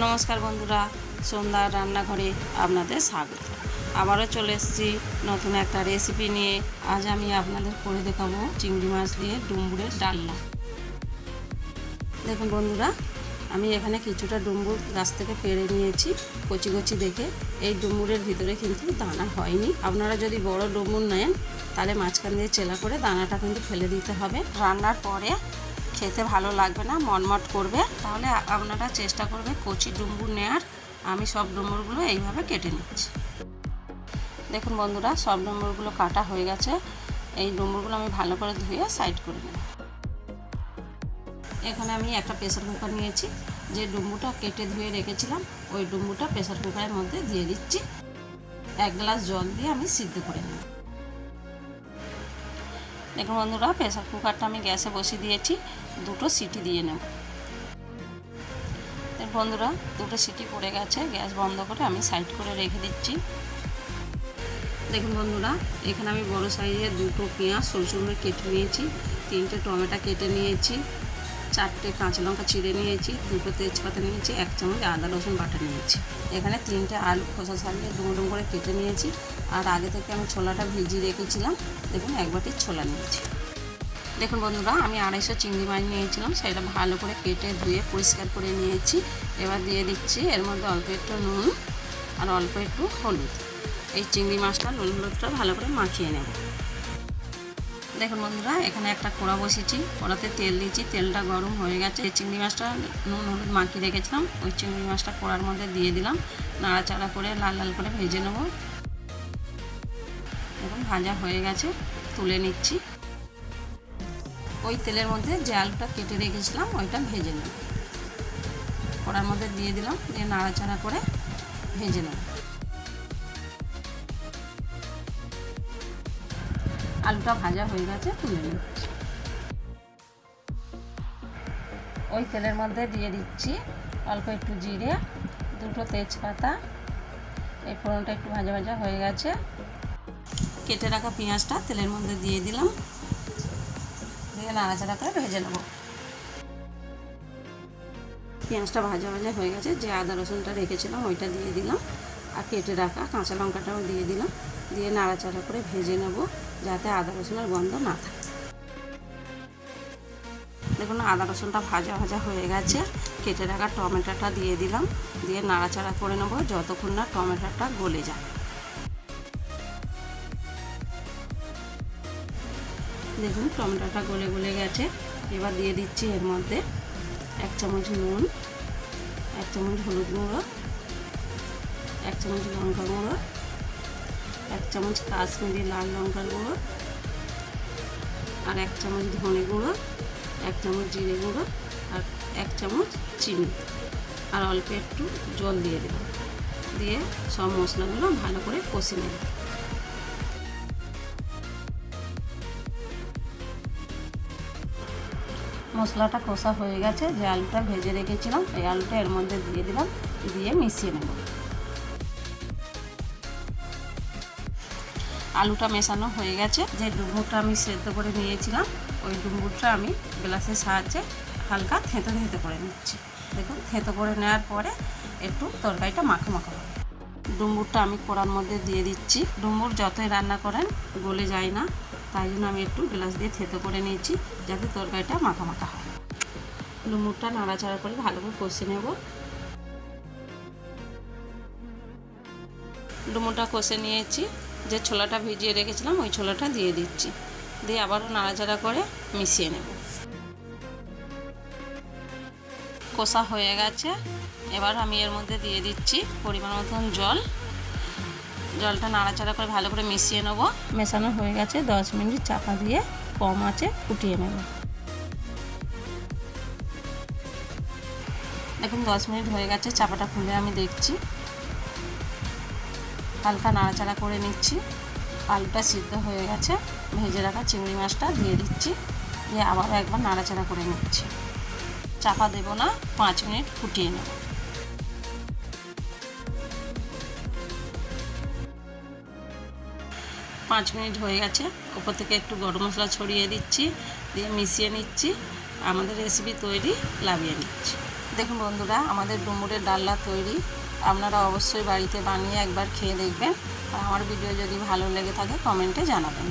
নমস্কার বন্ধুরা সন্ধ্যার রান্নাঘরে আপনাদের স্বাগত। আবারও চলে এসেছি নতুন একটা রেসিপি নিয়ে। আজ আমি আপনাদের করে দেখাবো চিংড়ি মাছ দিয়ে ডুমুরের ডালনা। দেখুন বন্ধুরা, আমি এখানে কিছুটা ডুম্বুর গাছ থেকে পেরে নিয়েছি, কচি কচি দেখে। এই ডুমুরের ভিতরে কিন্তু দানা হয়নি। আপনারা যদি বড় ডুমুর নেন, তাহলে মাঝখান দিয়ে চেলা করে দানাটা কিন্তু ফেলে দিতে হবে। রান্নার পরে খেতে ভালো লাগবে না, মনমট করবে। তাহলে আপনারা চেষ্টা করবে কচি ডুমুর নেওয়ার আমি সব ডুমুরগুলো এইভাবে কেটে নিচ্ছি। দেখুন বন্ধুরা, সব ডুম্বুরগুলো কাটা হয়ে গেছে। এই ডুম্বুরগুলো আমি ভালো করে ধুয়ে সাইড করে নেব। এখানে আমি একটা প্রেসার কুকার নিয়েছি। যে ডুম্বুটা কেটে ধুয়ে রেখেছিলাম, ওই ডুম্বুটা প্রেসার কুকারের মধ্যে দিয়ে দিচ্ছি। এক গ্লাস জল দিয়ে আমি সিদ্ধ করে নেব। দেখুন বন্ধুরা প্রেশার কুকারটা আমি গ্যাসে বসিয়ে দিয়েছি, দুটো সিটি দিয়ে নেব। বন্ধুরা, দুটো সিটি পড়ে গেছে, গ্যাস বন্ধ করে আমি সাইড করে রেখে দিচ্ছি। দেখুন বন্ধুরা, এখানে আমি বড় সাইজের দুটো পেঁয়াজ সরষে সরু কেটে নিয়েছি, তিনটে টমেটো কেটে নিয়েছি। চারটে কাঁচা লঙ্কা চিড়ে নিয়েছি, দুটো তেজপাতা নিয়েছি, এক চামচ আদা, রসুন, বাটা নিয়েছি। এখানে তিনটে আলু খোসা ছাড়িয়ে ডুমো ডুমো করে কেটে নিয়েছি। আর আগে থেকে আমি ছোলাটা ভিজিয়ে রেখেছিলাম, দেখুন এক বাটির ছোলা নিয়েছি। দেখুন বন্ধুরা, আমি আড়াইশো চিংড়ি মাছ নিয়েছিলাম, সেটা ভালো করে কেটে ধুয়ে পরিষ্কার করে নিয়েছি। এবার দিয়ে দিচ্ছি এর মধ্যে অল্প একটু নুন আর অল্প একটু হলুদ। এই চিংড়ি মাছটা নুন হলুদটা ভালো করে মাখিয়ে নেব। দেখুন বন্ধুরা, এখানে একটা কোড়া বসিয়েছি কোড়াতে তেল দিয়েছি, তেলটা গরম হয়ে গেছে। এই চিংড়ি মাছটা নুন হলুদ মাখিয়ে রেখেছিলাম, ওই চিংড়ি মাছটা কোড়ার মধ্যে দিয়ে দিলাম। নাড়াচাড়া করে লাল লাল করে ভেজে নেব। এখন ভাজা হয়ে গেছে, তুলে নিচ্ছি। ওই তেলের মধ্যে যে আলুটা কেটে রেখেছিলাম, ওইটা ভেজে নেব। কড়ার মধ্যে দিয়ে দিলাম, দিয়ে নাড়াচাড়া করে ভেজে নেব। আলুটা ভাজা হয়ে গেছে, তুলে নিচ্ছি। ওই তেলের মধ্যে দিয়ে দিচ্ছি অল্প একটু জিরে, দুটো তেজপাতা। এই ফোড়নটা একটু ভাজা ভাজা হয়ে গেছে। কেটে রাখা পেঁয়াজটা তেলের মধ্যে দিয়ে দিলাম। দিয়ে নাড়াচাড়া করে ভেজে নেব। পেঁয়াজটা ভাজা ভাজা হয়ে গেছে, যে আদা রসুনটা রেখেছিলাম ওইটা দিয়ে দিলাম। আর কেটে রাখা কাঁচা লঙ্কাটাও দিয়ে দিলাম। দিয়ে নাড়াচাড়া করে ভেজে নেব। যাতে আদা রসুনের গন্ধ না থাকে। দেখুন, আদা রসুনটা ভাজা ভাজা হয়ে গেছে। কেটে রাখা টমেটোটা দিয়ে দিলাম। দিয়ে নাড়াচাড়া করে নেব যতক্ষণ না টমেটোটা গলে যায়। দেখুন, টমেটোটা গলে গলে গেছে। এবার দিয়ে দিচ্ছি এর মধ্যে এক চামচ নুন, এক চামচ হলুদ গুঁড়ো, এক চামচ লঙ্কা গুঁড়ো এক চামচ কাশ্মীরি লাল লঙ্কার গুঁড়ো আর এক চামচ ধনে গুঁড়ো, এক চামচ জিরে গুঁড়ো আর এক চামচ চিনি। আর অল্প একটু জল দিয়ে দিলাম দিয়ে সব মশলাগুলো ভালো করে কষে নেব। মশলাটা কষা হয়ে গেছে, যে আলুটা ভেজে রেখেছিলাম এই আলুটা এর মধ্যে দিয়ে দিলাম, দিয়ে মিশিয়ে নেব। আলুটা মেশানো হয়ে গেছে। যে ডুমুরটা আমি সেদ্ধ করে নিয়েছিলাম, ওই ডুমুরটা আমি গ্লাসের সাহায্যে হালকা থেঁতো থেঁতো করে নিচ্ছি। দেখুন, থেঁতো করে নেওয়ার পরে একটু তরকারিটা মাখো মাখো হবে। ডুমুরটা আমি কড়ার মধ্যে দিয়ে দিচ্ছি। ডুমুর যতই রান্না করেন, গলে যায় না। তাই জন্য আমি একটু গ্লাস দিয়ে থেঁতো করে নিয়েছি, যাতে তরকারিটা মাখা মাখা হয়। ডুমুরটা নাড়াচাড়া করে ভালো করে কষে নেব। ডুমুরটা কষে নিয়েছি। যে ছোলাটা ভিজিয়ে রেখেছিলাম, ওই ছোলাটা দিয়ে দিচ্ছি। দিয়ে আবারও নাড়াচাড়া করে মিশিয়ে নেব। কষা হয়ে গেছে। এবার আমি এর মধ্যে দিয়ে দিচ্ছি পরিমাণ মতন জল। জলটা নাড়াচাড়া করে ভালো করে মিশিয়ে নেব। মেশানো হয়ে গেছে দশ মিনিট চাপা দিয়ে কম আছে ফুটিয়ে নেব। দেখুন, দশ মিনিট হয়ে গেছে, চাপাটা খুলে আমি দেখছি। হালকা নাড়াচাড়া করে নিচ্ছি। আলুটা সিদ্ধ হয়ে গেছে। ভেজে রাখা চিংড়ি মাছটা দিয়ে দিচ্ছি। দিয়ে আবারও একবার নাড়াচাড়া করে নিচ্ছি। চাপা দেব না, পাঁচ মিনিট ফুটিয়ে নেব। পাঁচ মিনিট হয়ে গেছে। ওপর থেকে একটু গরম মশলা ছড়িয়ে দিচ্ছি। দিয়ে মিশিয়ে নিচ্ছি। আমাদের রেসিপি তৈরি লাভিয়ে নিচ্ছি। দেখুন বন্ধুরা, আমাদের ডুমুরের ডাল্লা তৈরি। আপনারা অবশ্যই বাড়িতে বানিয়ে একবার খেয়ে দেখবেন। আর আমার ভিডিও যদি ভালো লেগে থাকে কমেন্টে জানাবেন।